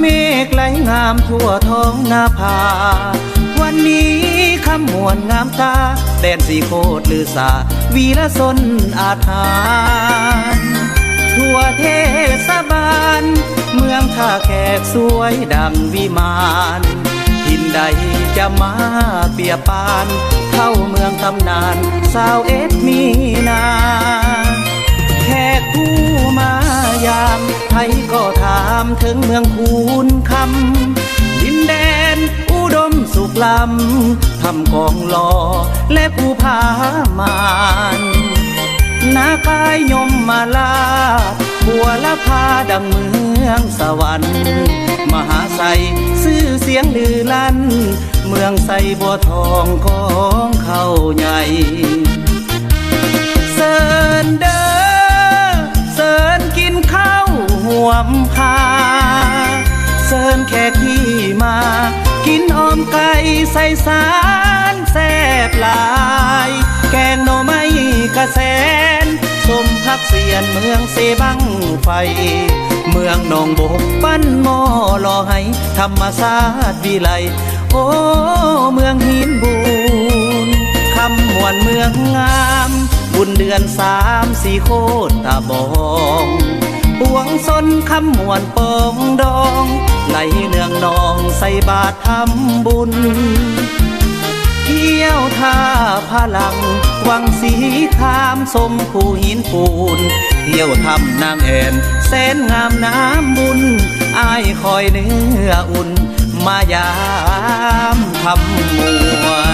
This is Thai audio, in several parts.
เมฆไหลงามทั่วท้องนาภาวันนี้คำมวลงามตาแดนสีโคตรลือสาวีละสนอาถานทั่วเทศบาล เมืองท่าแขกสวยดังวิมานทินใดจะมาเปียปาน เข้าเมืองตำนาน สาวเอ็ดมีนา กผู้มายามไทยก็ถามถึงเมืองคูนคำดินแดนอุดมสุขลำทำกองลอและภูผามานนากายยมมาลาบัวละพาดังเมืองสวรรค์ มหาไซซื่อเสียงลือลั่น เมืองไซบัวทองของเขาใหญ่ มา กินออมไก่ใส่สารแซ่บหลาย แกงหน่อไม้กระแสนสมพักเสียนเมืองเซบังไฟ เมืองนองบกปั้นหม้อรอให้ธรรมศาสตร์วิไลโอ้เมืองหินบูนคำมวนเมืองงาม บุญเดือนสามสี่โคตรตาบอ วงสนคำมวนปองดอง ไหลเนืองนองใส่บาตรทำบุญ เที่ยวท่าพลัง วังสีคามสมผู้หินปูน เที่ยวทำนางแอนแสนงามน้ำบุญอายคอยเนื้ออุ่น มายามคำมวน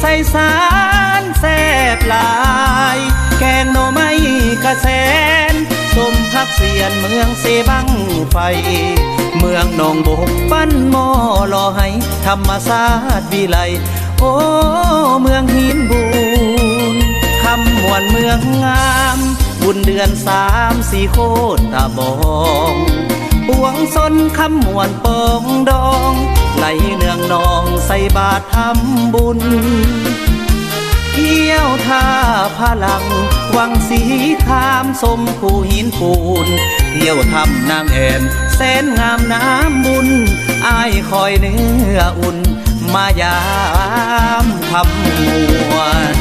ใส่สารแซ่บหลาย แกงหน่อไม้กระแสนสมพักเสียนเมืองเซบังไฟ เมืองนองบกปั้นหม้อรอให้ธรรมศาสตร์วิไลโอ้ เมืองหินบูนคำมวนเมืองงาม บุญเดือนสามสี่โคตรตาบอ สนคำมวนปองดองไหลเนืองนองใส่บาตรทำบุญเที่ยวท่าพลัง วังสีคามสมผู้หินปูน เที่ยวทำนางแอนแสนงามน้ำบุญอายคอยเนื้ออุ่น มายามคำมวน